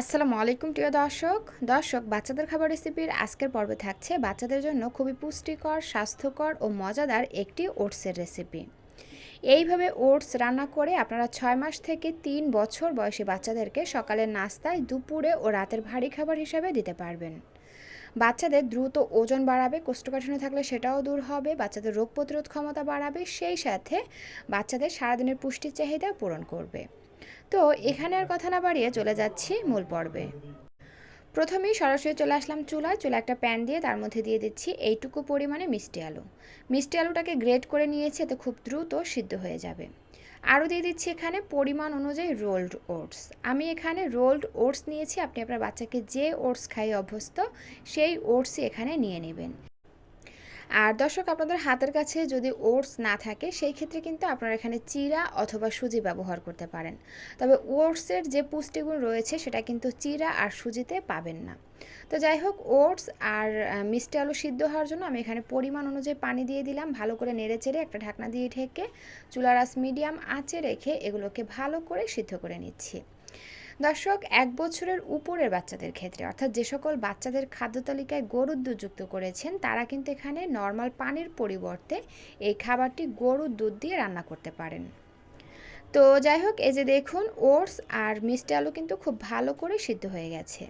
আসসালামু আলাইকুম, প্রিয় দর্শক। দর্শক, বাচ্চাদের খাবার রেসিপির আজকের পর্বে থাকছে বাচ্চাদের জন্য খুবই পুষ্টিকর, স্বাস্থ্যকর ও মজাদার একটি ওটসের রেসিপি। এইভাবে ওটস রান্না করে আপনারা ছয় মাস থেকে তিন বছর বয়সী বাচ্চাদেরকে সকালের নাস্তায়, দুপুরে ও রাতের ভারী খাবার হিসাবে দিতে পারবেন। বাচ্চাদের দ্রুত ওজন বাড়াবে, কোষ্ঠকাঠিন্য থাকলে সেটাও দূর হবে, বাচ্চাদের রোগ প্রতিরোধ ক্ষমতা বাড়াবে, সেই সাথে বাচ্চাদের সারাদিনের পুষ্টির চাহিদা পূরণ করবে। তো এখানে আর কথা না বাড়িয়ে চলে যাচ্ছি মূল পর্বে। প্রথমেই সরাসরি চলে আসলাম চুলায়। চুলা একটা প্যান দিয়ে তার মধ্যে দিয়ে দিচ্ছি এইটুকু পরিমাণে মিষ্টি আলু। মিষ্টি আলুটাকে গ্রেট করে নিয়েছি, এতে খুব দ্রুত সিদ্ধ হয়ে যাবে। আরও দিয়ে দিচ্ছি এখানে পরিমাণ অনুযায়ী রোল্ড ওটস। আমি এখানে রোল্ড ওটস নিয়েছি, আপনি আপনার বাচ্চাকে যে ওটস খাই অভ্যস্ত, সেই ওটসই এখানে নিয়ে নেবেন। আর দর্শক, আপনাদের হাতের কাছে যদি ওটস না থাকে, সেই ক্ষেত্রে কিন্তু আপনারা এখানে চিরা অথবা সুজি ব্যবহার করতে পারেন। তবে ওটসের যে পুষ্টিগুণ রয়েছে, সেটা কিন্তু চিরা আর সুজিতে পাবেন না। তো যাই হোক, ওটস আর মিষ্টি আলু সিদ্ধ হওয়ার জন্য আমি এখানে পরিমাণ অনুযায়ী পানি দিয়ে দিলাম। ভালো করে নেড়ে চেড়ে একটা ঢাকনা দিয়ে ঢেকে চুলার আস মিডিয়াম আঁচে রেখে এগুলোকে ভালো করে সিদ্ধ করে নিচ্ছি। দর্শক, এক বছরের উপরের বাচ্চাদের ক্ষেত্রে, অর্থাৎ যে সকল বাচ্চাদের খাদ্য তালিকায় গরুর দুধ যুক্ত করেছেন, তারা কিন্তু এখানে নর্মাল পানির পরিবর্তে এই খাবারটি গরুর দুধ দিয়ে রান্না করতে পারেন। তো যাই হোক, এই যে দেখুন, ওটস আর মিষ্টি আলু কিন্তু খুব ভালো করে সিদ্ধ হয়ে গেছে।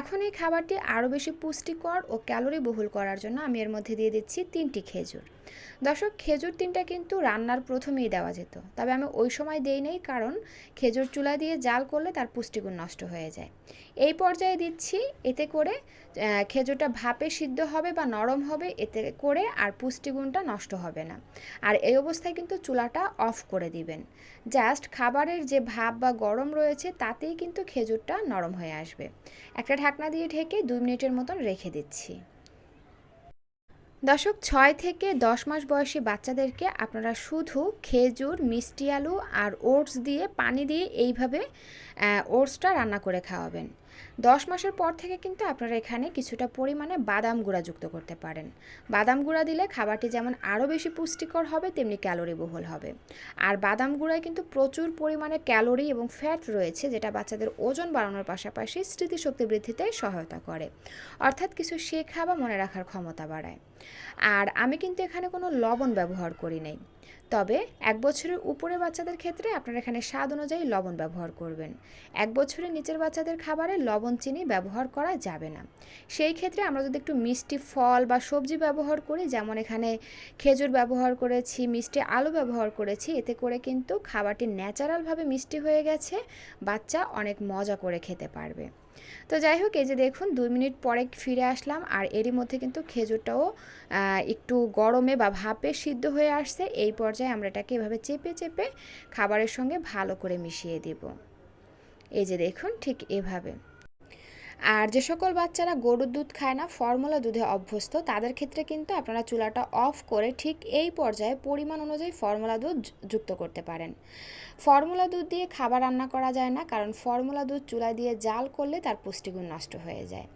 এখন এই খাবারটি আরও বেশি পুষ্টিকর ও ক্যালোরি বহুল করার জন্য আমি এর মধ্যে দিয়ে দিচ্ছি তিনটি খেজুর। দর্শক, খেজুর তিনটা কিন্তু রান্নার প্রথমেই দেওয়া যেত। তবে আমি ওই সময় দেই নেই কারণ খেজুর চুলা দিয়ে জাল করলে তার পুষ্টিগুণ নষ্ট হয়ে যায়। এই পর্যায়ে দিচ্ছি, এতে করে খেজুরটা ভাপে সিদ্ধ হবে বা নরম হবে, এতে করে আর পুষ্টিগুণটা নষ্ট হবে না। আর এই অবস্থায় কিন্তু চুলাটা অফ করে দিবেন। জাস্ট খাবারের যে ভাপ বা গরম রয়েছে, তাতেই কিন্তু খেজুরটা নরম হয়ে আসবে। একটা ঢাকনা দিয়ে ঢেকে দুই মিনিটের মতন রেখে দিচ্ছি। দশক ছয় থেকে দশ মাস বয়সী বাচ্চাদেরকে আপনারা শুধু খেজুর, মিষ্টি আলু আর ওটস দিয়ে, পানি দিয়ে এইভাবে ওটসটা রান্না করে খাওয়াবেন। দশ মাসের পর থেকে কিন্তু আপনারা এখানে কিছুটা পরিমাণে বাদাম গুঁড়া যুক্ত করতে পারেন। বাদাম গুঁড়া দিলে খাবারটি যেমন আরও বেশি পুষ্টিকর হবে, তেমনি ক্যালোরি বহুল হবে। আর বাদাম গুঁড়ায় কিন্তু প্রচুর পরিমাণে ক্যালোরি এবং ফ্যাট রয়েছে, যেটা বাচ্চাদের ওজন বাড়ানোর পাশাপাশি স্মৃতিশক্তি বৃদ্ধিতে সহায়তা করে। অর্থাৎ কিছু শেখা বা মনে রাখার ক্ষমতা বাড়ায়। আর আমি কিন্তু এখানে কোনো লবণ ব্যবহার করি নাই। তবে এক বছরের উপরে বাচ্চাদের ক্ষেত্রে আপনারা এখানে স্বাদ অনুযায়ী লবণ ব্যবহার করবেন। এক বছরের নিচের বাচ্চাদের খাবারে লবণ, চিনি ব্যবহার করা যাবে না। সেই ক্ষেত্রে আমরা যদি একটু মিষ্টি ফল বা সবজি ব্যবহার করি, যেমন এখানে খেজুর ব্যবহার করেছি, মিষ্টি আলু ব্যবহার করেছি, এতে করে কিন্তু খাবারটি ন্যাচারালভাবে মিষ্টি হয়ে গেছে, বাচ্চা অনেক মজা করে খেতে পারবে। তো যাই হোক এই যে দেখুন, দুই মিনিট পরে ফিরে আসলাম আর এরই মধ্যে কিন্তু খেজুরটাও একটু গরমে বা ভাপে সিদ্ধ হয়ে আসছে। এই পর্যায়ে আমরা এটাকে এভাবে চেপে চেপে খাবারের সঙ্গে ভালো করে মিশিয়ে দেব। এই যে দেখুন, ঠিক এভাবে। আর যে সকল বাচ্চারা গরুর দুধ খায় না, ফর্মুলা দুধে অভ্যস্ত, তাদের ক্ষেত্রে কিন্তু আপনারা চুলাটা অফ করে ঠিক এই পর্যায়ে পরিমাণ অনুযায়ী ফর্মুলা দুধ যুক্ত করতে পারেন। ফর্মুলা দুধ দিয়ে খাবার রান্না করা যায় না, কারণ ফর্মুলা দুধ চুলা দিয়ে জাল করলে তার পুষ্টিগুণ নষ্ট হয়ে যায়।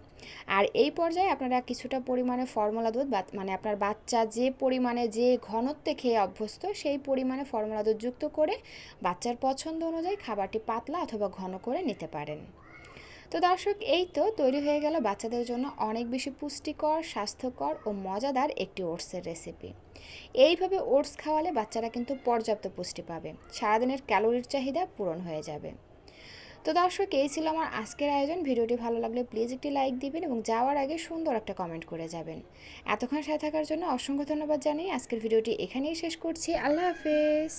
আর এই পর্যায়ে আপনারা কিছুটা পরিমাণে ফর্মুলা দুধ মানে আপনার বাচ্চা যে পরিমাণে যে ঘনত্বে খেয়ে অভ্যস্ত, সেই পরিমাণে ফর্মুলা দুধ যুক্ত করে বাচ্চার পছন্দ অনুযায়ী খাবারটি পাতলা অথবা ঘন করে নিতে পারেন। তো দর্শক, এই তো তৈরি হয়ে গেল বাচ্চাদের জন্য অনেক বেশি পুষ্টিকর, স্বাস্থ্যকর ও মজাদার একটি ওটসের রেসিপি এইভাবে ওটস খাওয়ালে বাচ্চারা কিন্তু পর্যাপ্ত পুষ্টি পাবে। সারাদিনের ক্যালোরির চাহিদা পূরণ হয়ে যাবে। তো দর্শক, এই ছিল আমার আজকের আয়োজন। ভিডিওটি ভালো লাগলে প্লিজ একটি লাইক দিবেন এবং যাওয়ার আগে সুন্দর একটা কমেন্ট করে যাবেন। এতক্ষণ সাথে থাকার জন্য অসংখ্য ধন্যবাদ জানাই আজকের ভিডিওটি এখানেই শেষ করছি। আল্লাহ হাফেজ।